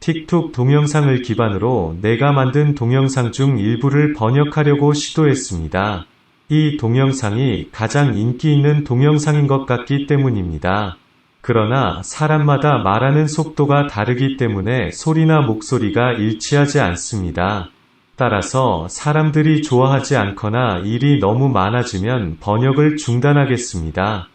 틱톡 동영상을 기반으로 내가 만든 동영상 중 일부를 번역하려고 시도했습니다. 이 동영상이 가장 인기 있는 동영상인 것 같기 때문입니다. 그러나 사람마다 말하는 속도가 다르기 때문에 소리나 목소리가 일치하지 않습니다. 따라서 사람들이 좋아하지 않거나 일이 너무 많아지면 번역을 중단하겠습니다.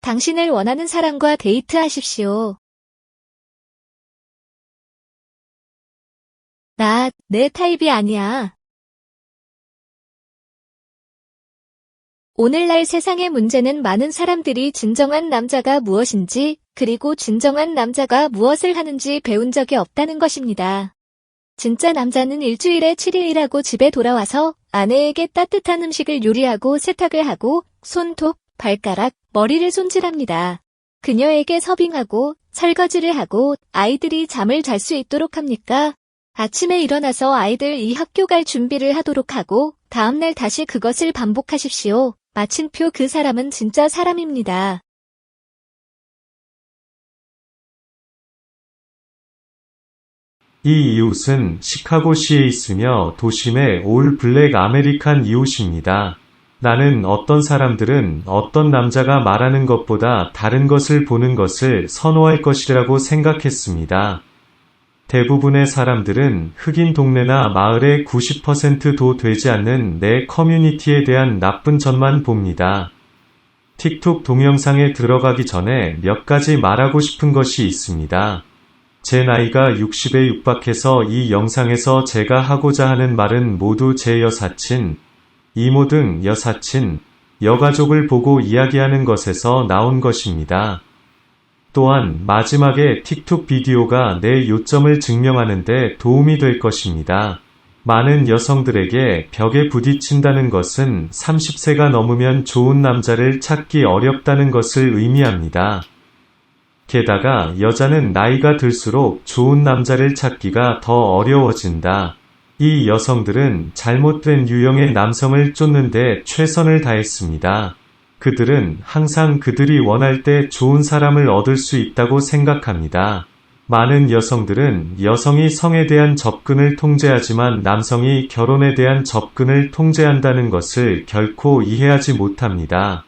당신을 원하는 사람과 데이트하십시오. 나, 내 타입이 아니야. 오늘날 세상의 문제는 많은 사람들이 진정한 남자가 무엇인지, 그리고 진정한 남자가 무엇을 하는지 배운 적이 없다는 것입니다. 진짜 남자는 일주일에 7일 일하고 집에 돌아와서 아내에게 따뜻한 음식을 요리하고 세탁을 하고 손톱, 발가락, 머리를 손질합니다. 그녀에게 서빙하고 설거지를 하고 아이들이 잠을 잘 수 있도록 합니까? 아침에 일어나서 아이들 이 학교 갈 준비를 하도록 하고 다음날 다시 그것을 반복하십시오. 마침표 그 사람은 진짜 사람입니다. 이 이웃은 시카고시에 있으며 도심의 올 블랙 아메리칸 이웃입니다. 나는 어떤 사람들은 어떤 남자가 말하는 것보다 다른 것을 보는 것을 선호할 것이라고 생각했습니다. 대부분의 사람들은 흑인 동네나 마을의 90%도 되지 않는 내 커뮤니티에 대한 나쁜 점만 봅니다. 틱톡 동영상에 들어가기 전에 몇 가지 말하고 싶은 것이 있습니다. 제 나이가 60에 육박해서 이 영상에서 제가 하고자 하는 말은 모두 제 여사친, 이모 등 여사친, 여가족을 보고 이야기하는 것에서 나온 것입니다. 또한 마지막에 틱톡 비디오가 내 요점을 증명하는데 도움이 될 것입니다. 많은 여성들에게 벽에 부딪힌다는 것은 30세가 넘으면 좋은 남자를 찾기 어렵다는 것을 의미합니다. 게다가 여자는 나이가 들수록 좋은 남자를 찾기가 더 어려워진다. 이 여성들은 잘못된 유형의 남성을 쫓는데 최선을 다했습니다. 그들은 항상 그들이 원할 때 좋은 사람을 얻을 수 있다고 생각합니다. 많은 여성들은 여성이 성에 대한 접근을 통제하지만 남성이 결혼에 대한 접근을 통제한다는 것을 결코 이해하지 못합니다.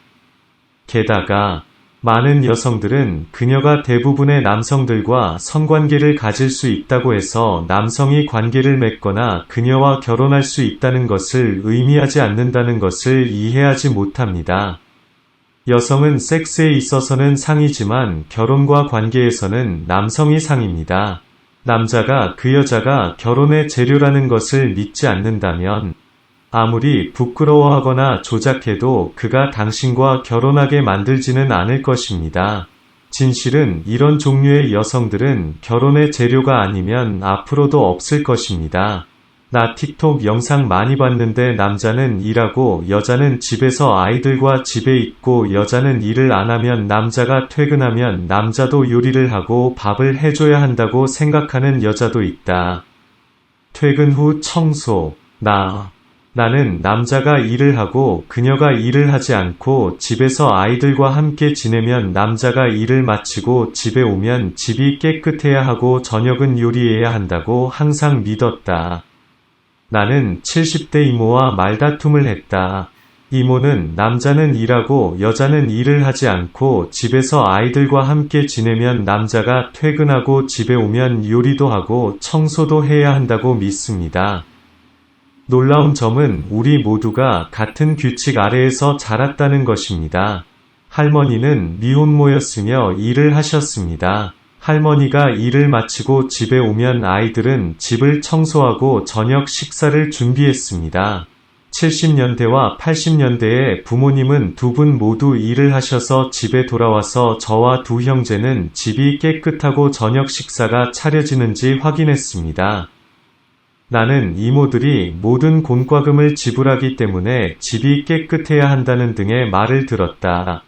게다가 많은 여성들은 그녀가 대부분의 남성들과 성관계를 가질 수 있다고 해서 남성이 관계를 맺거나 그녀와 결혼할 수 있다는 것을 의미하지 않는다는 것을 이해하지 못합니다. 여성은 섹스에 있어서는 상이지만 결혼과 관계에서는 남성이 상입니다. 남자가 그 여자가 결혼의 재료라는 것을 믿지 않는다면 아무리 부끄러워하거나 조작해도 그가 당신과 결혼하게 만들지는 않을 것입니다. 진실은 이런 종류의 여성들은 결혼의 재료가 아니면 앞으로도 없을 것입니다. 나 틱톡 영상 많이 봤는데 남자는 일하고 여자는 집에서 아이들과 집에 있고 여자는 일을 안 하면 남자가 퇴근하면 남자도 요리를 하고 밥을 해줘야 한다고 생각하는 여자도 있다. 퇴근 후 청소, 나, 나는 남자가 일을 하고 그녀가 일을 하지 않고 집에서 아이들과 함께 지내면 남자가 일을 마치고 집에 오면 집이 깨끗해야 하고 저녁은 요리해야 한다고 항상 믿었다. 나는 70대 이모와 말다툼을 했다. 이모는 남자는 일하고 여자는 일을 하지 않고 집에서 아이들과 함께 지내면 남자가 퇴근하고 집에 오면 요리도 하고 청소도 해야 한다고 믿습니다. 놀라운 점은 우리 모두가 같은 규칙 아래에서 자랐다는 것입니다. 할머니는 미혼모였으며 일을 하셨습니다. 할머니가 일을 마치고 집에 오면 아이들은 집을 청소하고 저녁 식사를 준비했습니다. 70년대와 80년대에 부모님은 두 분 모두 일을 하셔서 집에 돌아와서 저와 두 형제는 집이 깨끗하고 저녁 식사가 차려지는지 확인했습니다. 나는 이모들이 모든 공과금을 지불하기 때문에 집이 깨끗해야 한다는 등의 말을 들었다.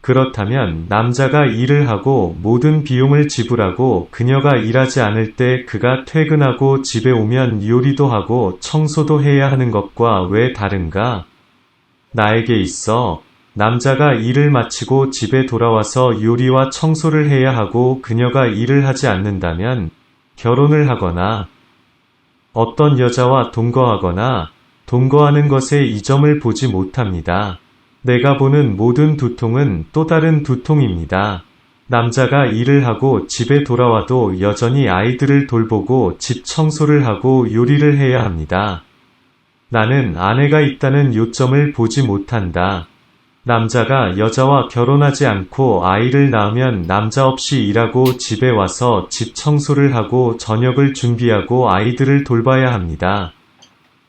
그렇다면 남자가 일을 하고 모든 비용을 지불하고 그녀가 일하지 않을 때 그가 퇴근하고 집에 오면 요리도 하고 청소도 해야 하는 것과 왜 다른가? 나에게 있어 남자가 일을 마치고 집에 돌아와서 요리와 청소를 해야 하고 그녀가 일을 하지 않는다면 결혼을 하거나 어떤 여자와 동거하거나 동거하는 것에 이점을 보지 못합니다. 내가 보는 모든 두통은 또 다른 두통입니다. 남자가 일을 하고 집에 돌아와도 여전히 아이들을 돌보고 집 청소를 하고 요리를 해야 합니다. 나는 아내가 있다는 요점을 보지 못한다. 남자가 여자와 결혼하지 않고 아이를 낳으면 남자 없이 일하고 집에 와서 집 청소를 하고 저녁을 준비하고 아이들을 돌봐야 합니다.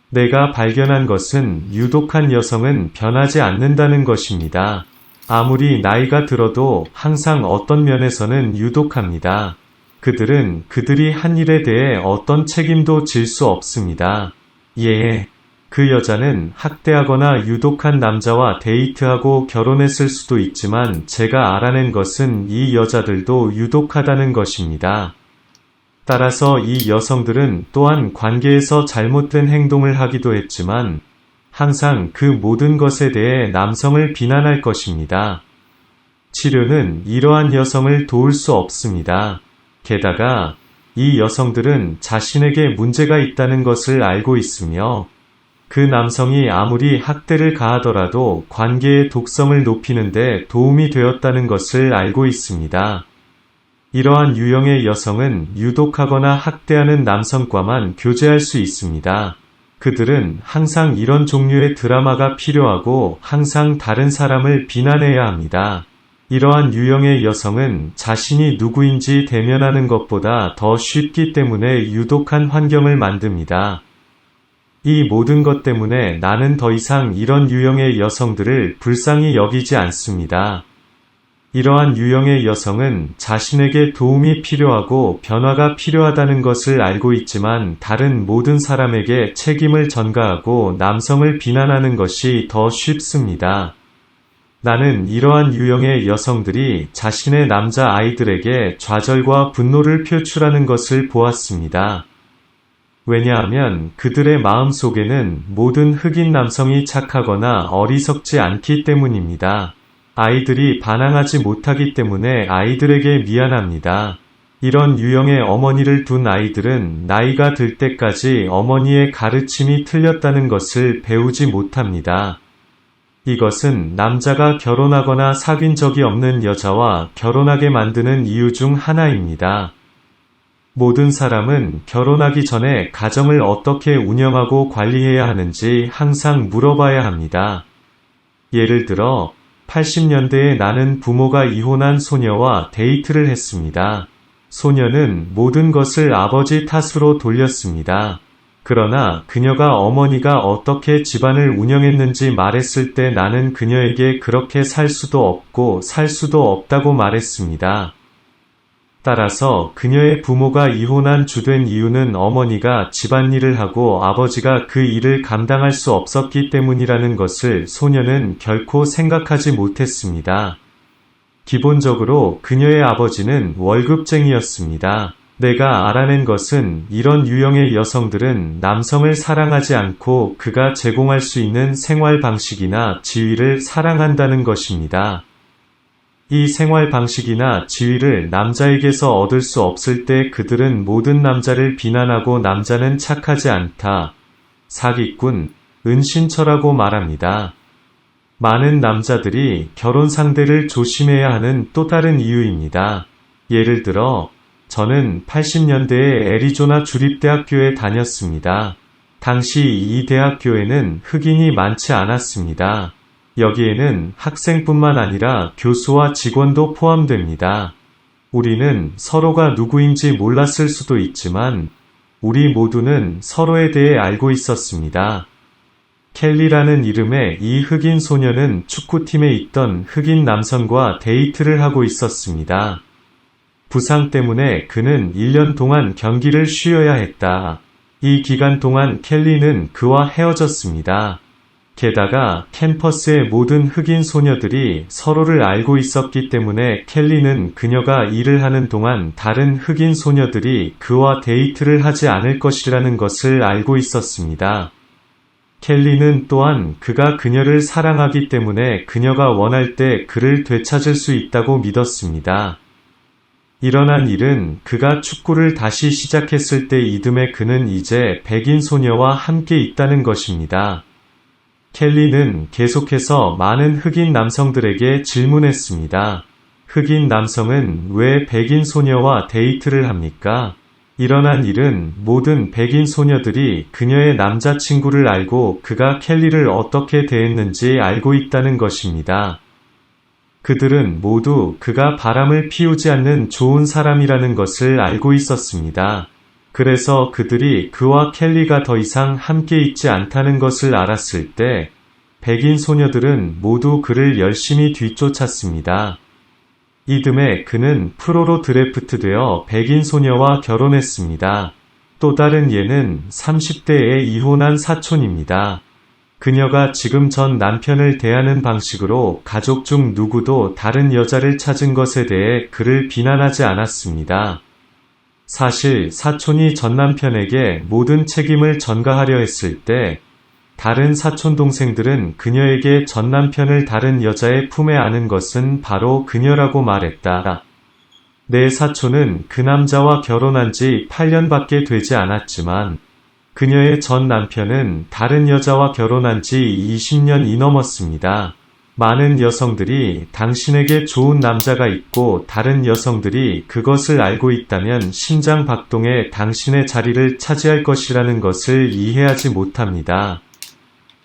내가 발견한 것은 유독한 여성은 변하지 않는다는 것입니다. 아무리 나이가 들어도 항상 어떤 면에서는 유독합니다. 그들은 그들이 한 일에 대해 어떤 책임도 질 수 없습니다. 예. 그 여자는 학대하거나 유독한 남자와 데이트하고 결혼했을 수도 있지만 제가 알아낸 것은 이 여자들도 유독하다는 것입니다. 따라서 이 여성들은 또한 관계에서 잘못된 행동을 하기도 했지만 항상 그 모든 것에 대해 남성을 비난할 것입니다. 치료는 이러한 여성을 도울 수 없습니다. 게다가 이 여성들은 자신에게 문제가 있다는 것을 알고 있으며 그 남성이 아무리 학대를 가하더라도 관계의 독성을 높이는데 도움이 되었다는 것을 알고 있습니다. 이러한 유형의 여성은 유독하거나 학대하는 남성과만 교제할 수 있습니다. 그들은 항상 이런 종류의 드라마가 필요하고 항상 다른 사람을 비난해야 합니다. 이러한 유형의 여성은 자신이 누구인지 대면하는 것보다 더 쉽기 때문에 유독한 환경을 만듭니다. 이 모든 것 때문에 나는 더 이상 이런 유형의 여성들을 불쌍히 여기지 않습니다. 이러한 유형의 여성은 자신에게 도움이 필요하고 변화가 필요하다는 것을 알고 있지만 다른 모든 사람에게 책임을 전가하고 남성을 비난하는 것이 더 쉽습니다. 나는 이러한 유형의 여성들이 자신의 남자 아이들에게 좌절과 분노를 표출하는 것을 보았습니다. 왜냐하면 그들의 마음 속에는 모든 흑인 남성이 착하거나 어리석지 않기 때문입니다. 아이들이 반항하지 못하기 때문에 아이들에게 미안합니다. 이런 유형의 어머니를 둔 아이들은 나이가 들 때까지 어머니의 가르침이 틀렸다는 것을 배우지 못합니다. 이것은 남자가 결혼하거나 사귄 적이 없는 여자와 결혼하게 만드는 이유 중 하나입니다. 모든 사람은 결혼하기 전에 가정을 어떻게 운영하고 관리해야 하는지 항상 물어봐야 합니다. 예를 들어 80년대에 나는 부모가 이혼한 소녀와 데이트를 했습니다. 소녀는 모든 것을 아버지 탓으로 돌렸습니다. 그러나 그녀가 어머니가 어떻게 집안을 운영했는지 말했을 때 나는 그녀에게 그렇게 살 수도 없고 살 수도 없다고 말했습니다. 따라서 그녀의 부모가 이혼한 주된 이유는 어머니가 집안일을 하고 아버지가 그 일을 감당할 수 없었기 때문이라는 것을 소녀는 결코 생각하지 못했습니다. 기본적으로 그녀의 아버지는 월급쟁이였습니다. 내가 알아낸 것은 이런 유형의 여성들은 남성을 사랑하지 않고 그가 제공할 수 있는 생활 방식이나 지위를 사랑한다는 것입니다. 이 생활 방식이나 지위를 남자에게서 얻을 수 없을 때 그들은 모든 남자를 비난하고 남자는 착하지 않다. 사기꾼, 은신처라고 말합니다. 많은 남자들이 결혼 상대를 조심해야 하는 또 다른 이유입니다. 예를 들어, 저는 80년대에 애리조나 주립대학교에 다녔습니다. 당시 이 대학교에는 흑인이 많지 않았습니다. 여기에는 학생뿐만 아니라 교수와 직원도 포함됩니다. 우리는 서로가 누구인지 몰랐을 수도 있지만 우리 모두는 서로에 대해 알고 있었습니다. 켈리라는 이름의 이 흑인 소녀는 축구팀에 있던 흑인 남성과 데이트를 하고 있었습니다. 부상 때문에 그는 1년 동안 경기를 쉬어야 했다. 이 기간 동안 켈리는 그와 헤어졌습니다. 게다가 캠퍼스의 모든 흑인 소녀들이 서로를 알고 있었기 때문에 켈리는 그녀가 일을 하는 동안 다른 흑인 소녀들이 그와 데이트를 하지 않을 것이라는 것을 알고 있었습니다. 켈리는 또한 그가 그녀를 사랑하기 때문에 그녀가 원할 때 그를 되찾을 수 있다고 믿었습니다. 일어난 일은 그가 축구를 다시 시작했을 때 이듬해 그는 이제 백인 소녀와 함께 있다는 것입니다. 켈리는 계속해서 많은 흑인 남성들에게 질문했습니다. 흑인 남성은 왜 백인 소녀와 데이트를 합니까? 일어난 일은 모든 백인 소녀들이 그녀의 남자친구를 알고 그가 켈리를 어떻게 대했는지 알고 있다는 것입니다. 그들은 모두 그가 바람을 피우지 않는 좋은 사람이라는 것을 알고 있었습니다. 그래서 그들이 그와 켈리가 더 이상 함께 있지 않다는 것을 알았을 때 백인 소녀들은 모두 그를 열심히 뒤쫓았습니다. 이듬해 그는 프로로 드래프트되어 백인 소녀와 결혼했습니다. 또 다른 예는 30대에 이혼한 사촌입니다. 그녀가 지금 전 남편을 대하는 방식으로 가족 중 누구도 다른 여자를 찾은 것에 대해 그를 비난하지 않았습니다. 사실 사촌이 전 남편에게 모든 책임을 전가하려 했을 때 다른 사촌 동생들은 그녀에게 전 남편을 다른 여자의 품에 안은 것은 바로 그녀라고 말했다. 내 사촌은 그 남자와 결혼한 지 8년밖에 되지 않았지만 그녀의 전 남편은 다른 여자와 결혼한 지 20년이 넘었습니다. 많은 여성들이 당신에게 좋은 남자가 있고 다른 여성들이 그것을 알고 있다면 심장 박동에 당신의 자리를 차지할 것이라는 것을 이해하지 못합니다.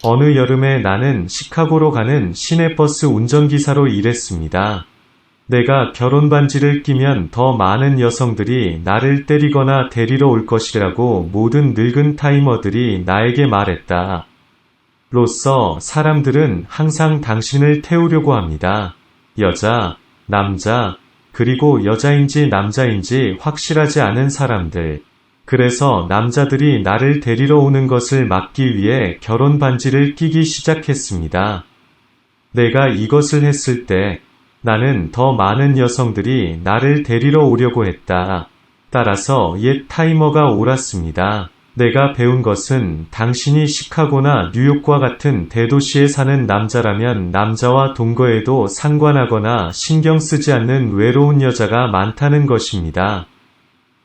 어느 여름에 나는 시카고로 가는 시내버스 운전기사로 일했습니다. 내가 결혼 반지를 끼면 더 많은 여성들이 나를 때리거나 데리러 올 것이라고 모든 늙은 타이머들이 나에게 말했다. 로써 사람들은 항상 당신을 태우려고 합니다. 여자, 남자, 그리고 여자인지 남자인지 확실하지 않은 사람들. 그래서 남자들이 나를 데리러 오는 것을 막기 위해 결혼 반지를 끼기 시작했습니다. 내가 이것을 했을 때 나는 더 많은 여성들이 나를 데리러 오려고 했다. 따라서 옛 타이머가 옳았습니다. 내가 배운 것은 당신이 시카고나 뉴욕과 같은 대도시에 사는 남자라면 남자와 동거에도 상관하거나 신경 쓰지 않는 외로운 여자가 많다는 것입니다.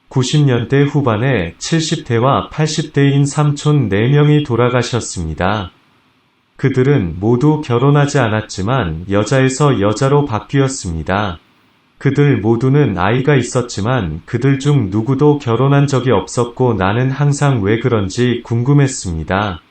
90년대 후반에 70대와 80대인 삼촌 4명이 돌아가셨습니다. 그들은 모두 결혼하지 않았지만 여자에서 여자로 바뀌었습니다. 그들 모두는 아이가 있었지만 그들 중 누구도 결혼한 적이 없었고 나는 항상 왜 그런지 궁금했습니다.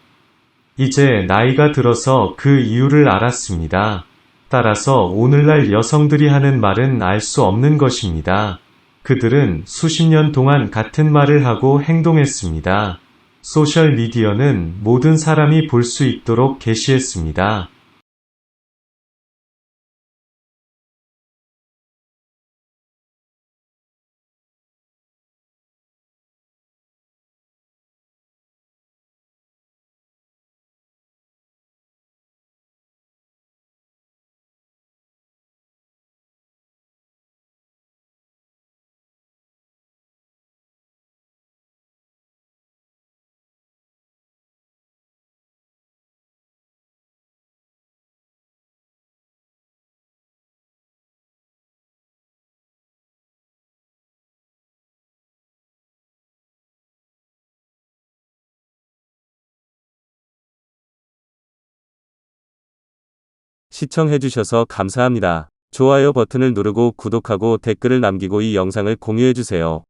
이제 나이가 들어서 그 이유를 알았습니다. 따라서 오늘날 여성들이 하는 말은 알 수 없는 것입니다. 그들은 수십 년 동안 같은 말을 하고 행동했습니다. 소셜 미디어는 모든 사람이 볼 수 있도록 게시했습니다. 시청해주셔서 감사합니다. 좋아요 버튼을 누르고 구독하고 댓글을 남기고 이 영상을 공유해주세요.